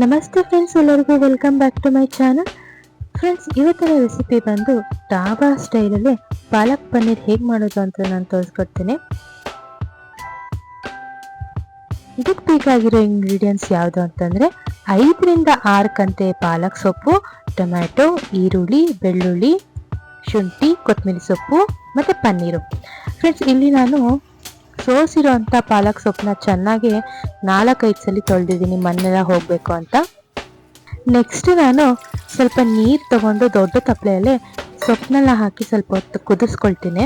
ನಮಸ್ತೆ ಫ್ರೆಂಡ್ಸ್ ಎಲ್ಲರಿಗೂ welcome back to my channel friends ಇವತ್ತಿನ ರೆಸಿಪಿ ಬಂದು ಡಾಬಾ ಸ್ಟೈಲಲ್ಲಿ ಪಾಲಕ್ ಪನ್ನೀರ್ ಹೇಗೆ ಮಾಡೋದು ಅಂತ ನಾನು ತೋರಿಸ್ಕೊಡ್ತೀನಿ. ಇದಕ್ಕೆ ಬೇಕಾಗಿರೋ ಇಂಗ್ರೀಡಿಯೆಂಟ್ಸ್ ಯಾವುದು ಅಂತಂದರೆ ಐದರಿಂದ ಆರು ಕಂತೆ ಪಾಲಕ್ ಸೊಪ್ಪು, ಟೊಮ್ಯಾಟೊ, ಈರುಳ್ಳಿ, ಬೆಳ್ಳುಳ್ಳಿ, ಶುಂಠಿ ಕೊತ್ತಂಬರಿ ಸೊಪ್ಪು ಮತ್ತು ಪನ್ನೀರು. ಫ್ರೆಂಡ್ಸ್ ಇಲ್ಲಿ ನಾನು ಸೋಸಿರೋಂಥ ಪಾಲಕ್ ಸೊಪ್ಪನ್ನ ಚೆನ್ನಾಗಿ ನಾಲ್ಕೈದು ಸಲ ತೊಳೆದಿದ್ದೀನಿ, ಮಣ್ಣೆಲ್ಲ ಹೋಗಬೇಕು ಅಂತ. ನೆಕ್ಸ್ಟ್ ನಾನು ಸ್ವಲ್ಪ ನೀರು ತಗೊಂಡು ದೊಡ್ಡ ತಪ್ಪಲೆಯಲ್ಲಿ ಸೊಪ್ಪನ್ನೆಲ್ಲ ಹಾಕಿ ಸ್ವಲ್ಪ ಹೊತ್ತು ಕುದಿಸ್ಕೊಳ್ತೀನಿ.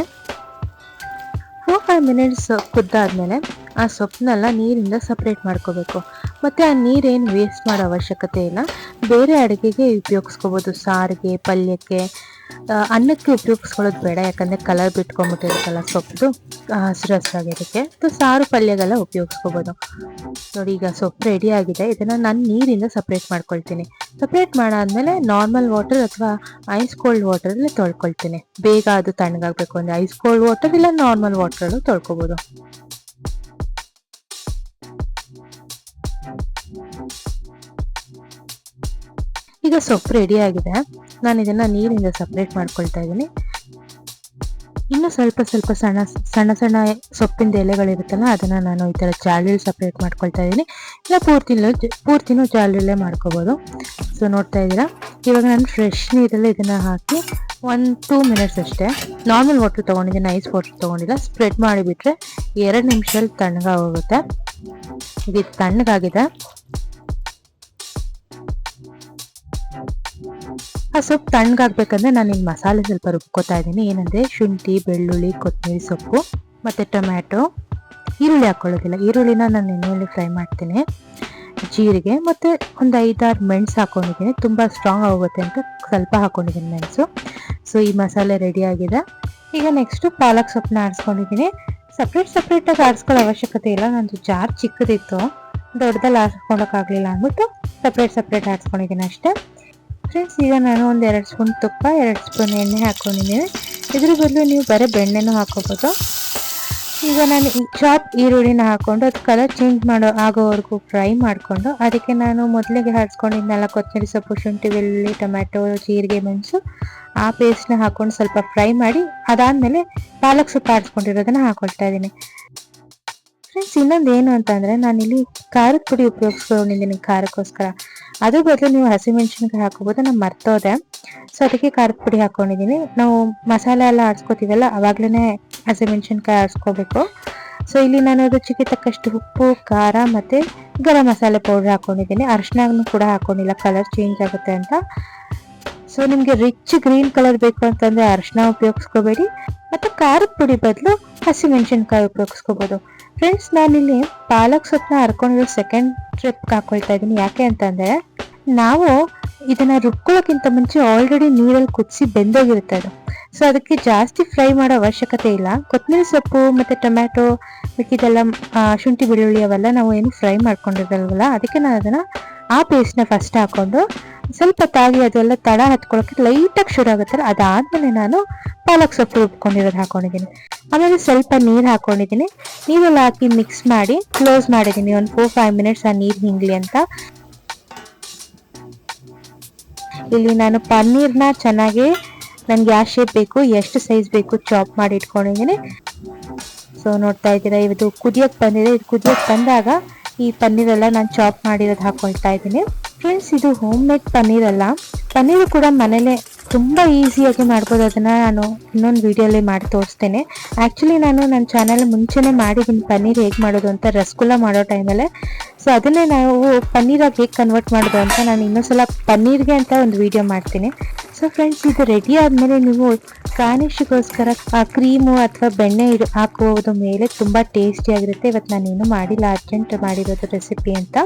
ಫೋರ್ ಫೈವ್ ಮಿನಿಟ್ಸ್ ಕುದ್ದಾದ್ಮೇಲೆ ಆ ಸೊಪ್ಪನ್ನೆಲ್ಲ ನೀರಿಂದ ಸಪ್ರೇಟ್ ಮಾಡ್ಕೋಬೇಕು. ಮತ್ತು ಆ ನೀರೇನು ವೇಸ್ಟ್ ಮಾಡೋ ಅವಶ್ಯಕತೆ ಇಲ್ಲ. ಬೇರೆ ಅಡುಗೆಗೆ ಉಪಯೋಗಿಸ್ಕೋಬೋದು, ಸಾರಿಗೆ, ಪಲ್ಯಕ್ಕೆ. ಅನ್ನಕ್ಕೆ ಉಪಯೋಗಿಸ್ಕೊಳ್ಳೋದು ಬೇಡ, ಯಾಕಂದರೆ ಕಲರ್ ಬಿಟ್ಕೊಂಡ್ಬಿಟ್ಟಿರುತ್ತಲ್ಲ ಸೊಪ್ಪು ಹಸಿರು ಹಸಿರಾಗಿರೋಕ್ಕೆ. ಸಾರು ಪಲ್ಯಗೆಲ್ಲ ಉಪಯೋಗಿಸ್ಕೋಬೋದು. ನೋಡಿ, ಈಗ ಸೊಪ್ಪು ರೆಡಿ ಆಗಿದೆ. ಇದನ್ನು ನಾನು ನೀರಿಂದ ಸಪ್ರೇಟ್ ಮಾಡ್ಕೊಳ್ತೀನಿ. ಸಪ್ರೇಟ್ ಮಾಡಾದ್ಮೇಲೆ ನಾರ್ಮಲ್ ವಾಟರ್ ಅಥವಾ ಐಸ್ ಕೋಲ್ಡ್ ವಾಟರಲ್ಲಿ ತೊಳ್ಕೊಳ್ತೀನಿ. ಬೇಗ ಅದು ತಣ್ಣಗಾಗಬೇಕು ಅಂದರೆ ಐಸ್ ಕೋಲ್ಡ್ ವಾಟರ್ ಇಲ್ಲ ನಾರ್ಮಲ್ ವಾಟರಲ್ಲೂ ತೊಳ್ಕೊಬೋದು. ಈಗ ಸೊಪ್ಪು ರೆಡಿ ಆಗಿದೆ. ನಾನು ಇದನ್ನ ನೀರಿಂದ ಸಪ್ರೇಟ್ ಮಾಡ್ಕೊಳ್ತಾ ಇದ್ದೀನಿ. ಇನ್ನು ಸ್ವಲ್ಪ ಸ್ವಲ್ಪ ಸಣ್ಣ ಸಣ್ಣ ಸಣ್ಣ ಸೊಪ್ಪಿನ ಎಲೆಗಳಿರುತ್ತಲ್ಲ, ಅದನ್ನ ನಾನು ಈ ಥರ ಜಾಲಲ್ಲಿ ಸಪ್ರೇಟ್ ಮಾಡ್ಕೊಳ್ತಾ ಇದ್ದೀನಿ. ಇಲ್ಲ ಪೂರ್ತಿನೂ ಪೂರ್ತಿನೂ ಜಾಲಲ್ಲೇ ಮಾಡ್ಕೋಬೋದು. ಸೊ ನೋಡ್ತಾ ಇದ್ದೀರಾ? ಇವಾಗ ನಾನು ಫ್ರೆಶ್ ನೀರಲ್ಲಿ ಇದನ್ನ ಹಾಕಿ ಒನ್ ಟೂ ಮಿನಿಟ್ಸ್ ಅಷ್ಟೇ. ನಾರ್ಮಲ್ ವಾಟರ್ ತೊಗೊಂಡಿದ್ದೀನಿ ಐಸ್ ವಾಟರ್ ತೊಗೊಂಡಿಲ್ಲ. ಸ್ಪ್ರೆಡ್ ಮಾಡಿಬಿಟ್ರೆ ಎರಡು ನಿಮಿಷದಲ್ಲಿ ತಣ್ಣಗಾಗೋಗುತ್ತೆ. ಇದು ತಣ್ಣಗಾಗಿದೆ. ಆ ಸೊಪ್ಪು ತಣ್ಣಗಾಗಬೇಕಂದ್ರೆ ನಾನು ಇಲ್ಲಿ ಮಸಾಲೆ ಸ್ವಲ್ಪ ರುಬ್ಕೋತಾ ಇದ್ದೀನಿ. ಏನಂದರೆ ಶುಂಠಿ, ಬೆಳ್ಳುಳ್ಳಿ, ಕೊತ್ತಂಬರಿ ಸೊಪ್ಪು, ಮತ್ತು ಟೊಮ್ಯಾಟೊ, ಈರುಳ್ಳಿ ಹಾಕ್ಕೊಳ್ಳೋದಿಲ್ಲ ಈರುಳ್ಳಿನ ನಾನು ಎಣ್ಣೆಯಲ್ಲಿ ಫ್ರೈ ಮಾಡ್ತೀನಿ. ಜೀರಿಗೆ ಮತ್ತು ಒಂದು ಐದಾರು ಮೆಣಸು ಹಾಕ್ಕೊಂಡಿದ್ದೀನಿ ತುಂಬ ಸ್ಟ್ರಾಂಗ್ ಆಗುತ್ತೆ ಅಂತ ಸ್ವಲ್ಪ ಹಾಕ್ಕೊಂಡಿದ್ದೀನಿ ಮೆಣಸು. ಸೊ ಈ ಮಸಾಲೆ ರೆಡಿ ಆಗಿದೆ. ಈಗ ನೆಕ್ಸ್ಟು ಪಾಲಕ್ ಸೊಪ್ಪನ್ನ ಆಡಿಸ್ಕೊಂಡಿದ್ದೀನಿ ಸಪ್ರೇಟ್ ಸಪ್ರೇಟಾಗಿ ಆಡಿಸ್ಕೊಳ್ಳೋ ಅವಶ್ಯಕತೆ ಇಲ್ಲ. ನಂದು ಜಾರ್ ಚಿಕ್ಕದಿತ್ತು. ದೊಡ್ಡದಲ್ಲಿ ಆಡಿಸ್ಕೊಳಕ್ಕಾಗಲಿಲ್ಲ ಅಂದ್ಬಿಟ್ಟು ಸಪ್ರೇಟ್ ಸಪ್ರೇಟ್ ಆಡಿಸ್ಕೊಂಡಿದ್ದೀನಿ ಅಷ್ಟೇ. ಫ್ರೆಂಡ್ಸ್ ಈಗ ನಾನು ಒಂದು ಎರಡು ಸ್ಪೂನ್ ತುಪ್ಪ, ಎರಡು ಸ್ಪೂನ್ ಎಣ್ಣೆ ಹಾಕ್ಕೊಂಡಿದ್ದೀನಿ ಇದ್ರ ಬದಲು ನೀವು ಬರೀ ಬೆಣ್ಣೆನೂ ಹಾಕೋಬೋದು. ಈಗ ನಾನು ಈ ಚಾಪ್ ಈರುಳ್ಳಿನ ಹಾಕ್ಕೊಂಡು ಅದು ಕಲರ್ ಚೇಂಜ್ ಮಾಡೋ ಆಗೋವರೆಗೂ ಫ್ರೈ ಮಾಡಿಕೊಂಡು, ಅದಕ್ಕೆ ನಾನು ಮೊದಲಿಗೆ ಹಾಕ್ಸ್ಕೊಂಡಿದ್ದೆಲ್ಲ ಕೊತ್ತಂಬರಿ ಸೊಪ್ಪು, ಶುಂಠಿ, ಬೆಳ್ಳುಳ್ಳಿ, ಟೊಮ್ಯಾಟೊ, ಜೀರಿಗೆ, ಮೆಣಸು ಆ ಪೇಸ್ಟ್ನ ಹಾಕ್ಕೊಂಡು ಸ್ವಲ್ಪ ಫ್ರೈ ಮಾಡಿ, ಅದಾದಮೇಲೆ ಪಾಲಕ್ ಸೊಪ್ಪು ಆಡಿಸ್ಕೊಂಡಿರೋದನ್ನು ಹಾಕೊಳ್ತಾ ಇದ್ದೀನಿ. ಫ್ರೆಂಡ್ಸ್ ಇನ್ನೊಂದು ಏನು ಅಂತಂದರೆ ನಾನಿಲ್ಲಿ ಖಾರದ ಪುಡಿ ಉಪಯೋಗಿಸ್ಕೊಂಡಿದ್ದೀನಿ ಖಾರಕ್ಕೋಸ್ಕರ. ಅದ್ರ ಬದಲು ನೀವು ಹಸಿಮೆಣಸಿನ್ಕಾಯಿ ಹಾಕೋಬೋದು ನಾನು ಮರ್ತೋದೆ. ಸೊ ಅದಕ್ಕೆ ಖಾರದ ಪುಡಿ ಹಾಕೊಂಡಿದ್ದೀನಿ. ನಾವು ಮಸಾಲೆ ಎಲ್ಲ ಆಡ್ಸ್ಕೊತೀವಲ್ಲ ಅವಾಗ್ಲೇ ಹಸಿಮೆಣಸಿನ್ಕಾಯಿ ಆಡ್ಸ್ಕೋಬೇಕು ಸೊ ಇಲ್ಲಿ ನಾನು ರುಚಿಗೆ ತಕ್ಕಷ್ಟು ಉಪ್ಪು, ಖಾರ ಮತ್ತು ಗರಂ ಮಸಾಲೆ ಪೌಡರ್ ಹಾಕ್ಕೊಂಡಿದ್ದೀನಿ ಅರ್ಶಿನ ಕೂಡ ಹಾಕ್ಕೊಂಡಿಲ್ಲ ಕಲರ್ ಚೇಂಜ್ ಆಗುತ್ತೆ ಅಂತ. ಸೊ ನಿಮಗೆ ರಿಚ್ ಗ್ರೀನ್ ಕಲರ್ ಬೇಕು ಅಂತಂದರೆ ಅರ್ಶಿನ ಉಪಯೋಗಿಸ್ಕೋಬೇಡಿ. ಮತ್ತು ಖಾರದ ಪುಡಿ ಬದಲು ಹಸಿಮೆಣಸಿನ್ಕಾಯಿ ಉಪಯೋಗಿಸ್ಕೋಬೋದು. ಫ್ರೆಂಡ್ಸ್ ನಾನಿಲ್ಲಿ ಪಾಲಕ್ ಸೊಪ್ಪನ್ನ ಹರ್ಕೊಂಡಿರೋ ಸೆಕೆಂಡ್ ಟ್ರಿಪ್ಗೆ ಹಾಕ್ಕೊಳ್ತಾ ಇದ್ದೀನಿ. ಯಾಕೆ ಅಂತಂದ್ರೆ ನಾವು ಇದನ್ನ ರುಬ್ಕೊಳ್ಳೋಕ್ಕಿಂತ ಮುಂಚೆ ಆಲ್ರೆಡಿ ನೀರಲ್ಲಿ ಕುದಿಸಿ ಬೆಂದೋಗಿರುತ್ತೆ ಅದು ಸೊ ಅದಕ್ಕೆ ಜಾಸ್ತಿ ಫ್ರೈ ಮಾಡೋ ಅವಶ್ಯಕತೆ ಇಲ್ಲ. ಕೊತ್ತಂಬರಿ ಸೊಪ್ಪು ಮತ್ತು ಟೊಮ್ಯಾಟೊ ಮಿಕ್ಕಿದೆಲ್ಲ ಶುಂಠಿ, ಬೆಳ್ಳುಳ್ಳಿ ಅವೆಲ್ಲ ನಾವು ಏನು ಫ್ರೈ ಮಾಡ್ಕೊಂಡಿರಲ್ವಲ್ಲ, ಅದಕ್ಕೆ ನಾನು ಅದನ್ನು ಆ ಪೇಸ್ಟ್ನ ಫಸ್ಟ್ ಹಾಕ್ಕೊಂಡು ಸ್ವಲ್ಪ ತಾಗಿ ಅದೆಲ್ಲ ತಡ ಹತ್ಕೊಳ್ಳೋಕೆ ಲೈಟಾಗಿ ಶುರು ಆಗುತ್ತಲ್ಲ ಅದಾದ್ಮೇಲೆ ನಾನು ಪಾಲಕ್ ಸೊಪ್ಪು ರುಬ್ಕೊಂಡಿರೋದು ಹಾಕೊಂಡಿದ್ದೀನಿ. ಆಮೇಲೆ ಸ್ವಲ್ಪ ನೀರು ಹಾಕೊಂಡಿದ್ದೀನಿ. ನೀರೆಲ್ಲ ಹಾಕಿ ಮಿಕ್ಸ್ ಮಾಡಿ ಕ್ಲೋಸ್ ಮಾಡಿದ್ದೀನಿ. ಒಂದು ಫೋರ್ ಫೈವ್ ಮಿನಿಟ್ಸ್ ಆ ನೀರು ಹಿಂಗ್ಲಿ ಅಂತ. ಇಲ್ಲಿ ನಾನು ಪನ್ನೀರ್ನ ಚೆನ್ನಾಗಿ ನನಗೆ ಯಾವ ಶೇಪ್ ಬೇಕು, ಎಷ್ಟು ಸೈಜ್ ಬೇಕು ಚಾಪ್ ಮಾಡಿ ಇಟ್ಕೊಂಡಿದ್ದೀನಿ. ಸೊ ನೋಡ್ತಾ ಇದ್ದೀರಾ, ಇದು ಕುದಿಯೋಕ್ಕೆ ಬಂದಿದೆ. ಇದು ಕುದಿಯಕ್ಕೆ ಬಂದಾಗ ಈ ಪನ್ನೀರೆಲ್ಲ ನಾನು ಚಾಪ್ ಮಾಡಿರೋದು ಹಾಕೊಳ್ತಾ ಇದ್ದೀನಿ. ಫ್ರೆಂಡ್ಸ್ ಇದು ಹೋಮ್ ಮೇಡ್ ಪನ್ನೀರ್ ಅಲ್ಲ ಪನ್ನೀರು ಕೂಡ ಮನೇಲೆ ತುಂಬ ಈಸಿಯಾಗಿ ಮಾಡ್ಬೋದು. ಅದನ್ನು ನಾನು ಇನ್ನೊಂದು ವೀಡಿಯೋಲಿ ಮಾಡಿ ತೋರಿಸ್ತೇನೆ. ಆ್ಯಕ್ಚುಲಿ ನಾನು ನನ್ನ ಚಾನಲ್ ಮುಂಚೆನೇ ಮಾಡಿದ್ದೀನಿ ಪನ್ನೀರ್ ಹೇಗೆ ಮಾಡೋದು ಅಂತ ರಸಗುಲ್ಲ ಮಾಡೋ ಟೈಮಲ್ಲೇ ಸೊ ಅದನ್ನೇ ನಾವು ಪನ್ನೀರಾಗಿ ಹೇಗೆ ಕನ್ವರ್ಟ್ ಮಾಡೋದು ಅಂತ ನಾನು ಇನ್ನೊಂದ್ಸಲ ಪನ್ನೀರ್ಗೆ ಅಂತ ಒಂದು ವೀಡಿಯೋ ಮಾಡ್ತೀನಿ. ಸೊ ಫ್ರೆಂಡ್ಸ್ ಇದು ರೆಡಿ ಆದಮೇಲೆ ನೀವು ಗಾರ್ನಿಷ್ಗೋಸ್ಕರ ಕ್ರೀಮು ಅಥವಾ ಬೆಣ್ಣೆ ಇದು ಹಾಕುವುದು ಮೇಲೆ ತುಂಬ ಟೇಸ್ಟಿಯಾಗಿರುತ್ತೆ ಇವತ್ತು ನಾನೇನು ಮಾಡಿಲ್ಲ. ಅರ್ಜೆಂಟ್ ಮಾಡಿರೋದು ರೆಸಿಪಿ ಅಂತ.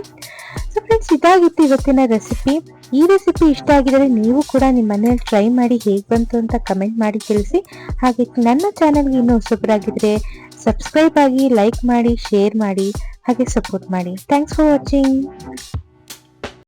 ಸೊ ಫ್ರೆಂಡ್ಸ್ ಇದಾಗಿತ್ತು ಇವತ್ತಿನ ರೆಸಿಪಿ ಈ ರೆಸಿಪಿ ಇಷ್ಟ ಆಗಿದರೆ ನೀವು ಕೂಡ ನಿಮ್ಮ ಮನೇಲಿ ಟ್ರೈ ಮಾಡಿ ಹೇಗೆ ಬಂತು ಅಂತ ಕಮೆಂಟ್ ಮಾಡಿ ತಿಳಿಸಿ. ಹಾಗೆ ನನ್ನ ಚಾನಲ್ಗೆ ಇನ್ನೂ ಹೊಸಬರಾಗಿದ್ದರೆ ಸಬ್ಸ್ಕ್ರೈಬ್ ಆಗಿ ಲೈಕ್ ಮಾಡಿ ಶೇರ್ ಮಾಡಿ, ಹಾಗೆ ಸಪೋರ್ಟ್ ಮಾಡಿ. Thanks for watching